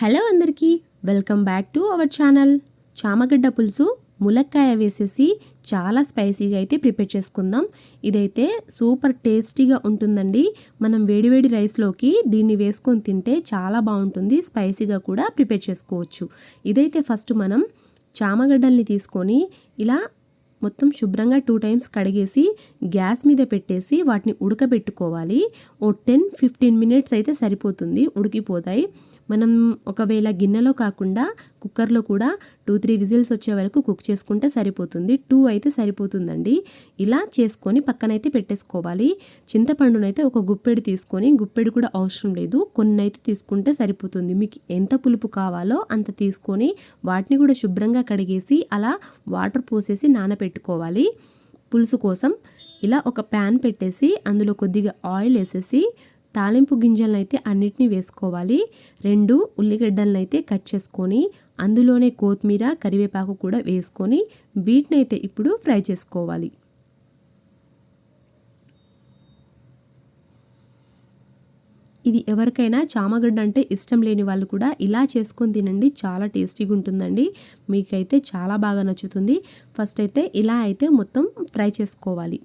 Hello అందరికీ welcome back to our channel. చామగడ్డ పులుసు ములక్కాయ వేసేసి చాలా స్పైసీగా అయితే ప్రిపేర్ చేసుకుందాం. ఇదైతే సూపర్ టేస్టీగా ఉంటుందండి. మనం వేడివేడి రైస్లోకి దీన్ని వేసుకొని తింటే చాలా బాగుంటుంది స్పైసీగా కూడా ప్రిపేర్ చేసుకోవచ్చు. ఇదైతే ఫస్ట్ మనం చామగడ్డల్ని తీసుకొని ఇలా మొత్తం శుభ్రంగా టూ టైమ్స్ కడిగేసి గ్యాస్ మీద పెట్టేసి వాటిని ఉడకబెట్టుకోవాలి. ఓ టెన్ ఫిఫ్టీన్ మినిట్స్ అయితే సరిపోతుంది ఉడికిపోతాయి. మనం ఒకవేళ గిన్నెలో కాకుండా కుక్కర్లో కూడా టూ త్రీ విజిల్స్ వచ్చే వరకు కుక్ చేసుకుంటే సరిపోతుంది. టూ అయితే సరిపోతుందండి. ఇలా చేసుకొని పక్కనైతే పెట్టేసుకోవాలి. చింతపండునైతే ఒక గుప్పెడు తీసుకొని గుప్పెడు కూడా అవసరం లేదు. కొన్ని అయితే తీసుకుంటే సరిపోతుంది. మీకు ఎంత పులుపు కావాలో అంత తీసుకొని వాటిని కూడా శుభ్రంగా కడిగేసి అలా వాటర్ పోసేసి పెట్టుకోవాలి. పులుసు కోసం ఇలా ఒక ప్యాన్ పెట్టేసి అందులో కొద్దిగా ఆయిల్ వేసేసి తాలింపు గింజలను అయితే అన్నిటినీ వేసుకోవాలి. రెండు ఉల్లిగడ్డలను అయితే కట్ చేసుకొని అందులోనే కొత్తిమీర కరివేపాకు కూడా వేసుకొని వీటిని అయితే ఇప్పుడు ఫ్రై చేసుకోవాలి. ఇది ఎవరికైనా చామగడ్డ అంటే ఇష్టం లేని వాళ్ళు కూడా ఇలా చేసుకొని తినండి. చాలా టేస్టీగా ఉంటుందండి. మీకైతే చాలా బాగా నచ్చుతుంది. ఫస్ట్ అయితే ఇలా అయితే మొత్తం ఫ్రై చేసుకోవాలి.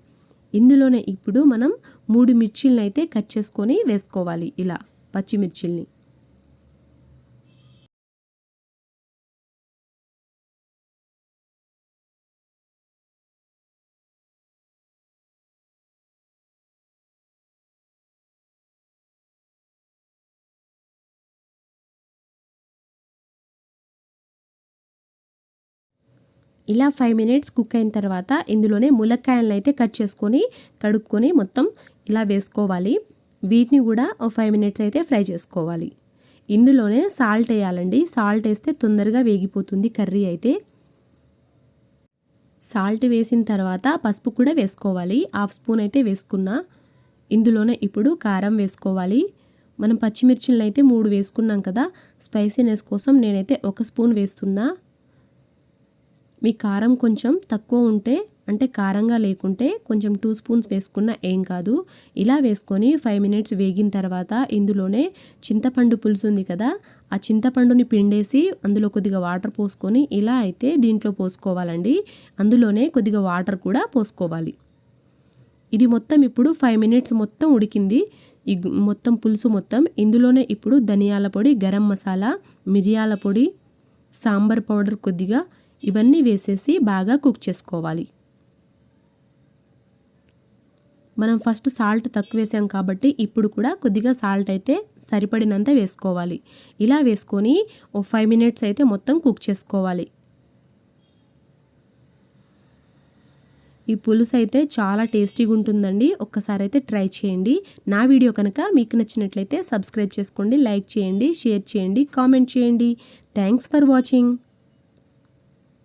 ఇందులోనే ఇప్పుడు మనం మూడు మిర్చిలను అయితే కట్ చేసుకొని వేసుకోవాలి. ఇలా పచ్చిమిర్చిల్ని. ఇలా ఫైవ్ మినిట్స్ కుక్ అయిన తర్వాత ఇందులోనే ములక్కాయలను అయితే కట్ చేసుకొని కడుక్కొని మొత్తం ఇలా వేసుకోవాలి. వీటిని కూడా ఒక ఫైవ్ మినిట్స్ అయితే ఫ్రై చేసుకోవాలి. ఇందులోనే సాల్ట్ వేయాలండి. సాల్ట్ వేస్తే తొందరగా వేగిపోతుంది కర్రీ అయితే. సాల్ట్ వేసిన తర్వాత పసుపు కూడా వేసుకోవాలి. హాఫ్ స్పూన్ అయితే వేసుకున్నా. ఇందులోనే ఇప్పుడు కారం వేసుకోవాలి. మనం పచ్చిమిర్చిలను అయితే మూడు వేసుకున్నాం కదా. స్పైసీనెస్ కోసం నేనైతే ఒక స్పూన్ వేస్తున్నా. మీ కారం కొంచెం తక్కువ ఉంటే అంటే కారంగా లేకుంటే కొంచెం టూ స్పూన్స్ వేసుకున్న ఏం కాదు. ఇలా వేసుకొని ఫైవ్ మినిట్స్ వేగిన తర్వాత ఇందులోనే చింతపండు పులుసు ఉంది కదా ఆ చింతపండుని పిండేసి అందులో కొద్దిగా వాటర్ పోసుకొని ఇలా అయితే దీంట్లో పోసుకోవాలండి. అందులోనే కొద్దిగా వాటర్ కూడా పోసుకోవాలి. ఇది మొత్తం ఇప్పుడు ఫైవ్ మినిట్స్ మొత్తం ఉడికింది. ఈ మొత్తం పులుసు మొత్తం ఇందులోనే ఇప్పుడు ధనియాల పొడి గరం మసాలా మిరియాల పొడి సాంబార్ పౌడర్ కొద్దిగా ఇవన్నీ వేసేసి బాగా కుక్ చేసుకోవాలి. మనం ఫస్ట్ సాల్ట్ తక్కువ వేసాం కాబట్టి ఇప్పుడు కూడా కొద్దిగా సాల్ట్ అయితే సరిపడినంత వేసుకోవాలి. ఇలా వేసుకొని ఓ ఫైవ్ మినిట్స్ అయితే మొత్తం కుక్ చేసుకోవాలి. ఈ పులుసు అయితే చాలా టేస్టీగా ఉంటుందండి. ఒక్కసారి అయితే ట్రై చేయండి. నా వీడియో కనుక మీకు నచ్చినట్లయితే సబ్స్క్రైబ్ చేసుకోండి లైక్ చేయండి షేర్ చేయండి కామెంట్ చేయండి. Thanks for watching.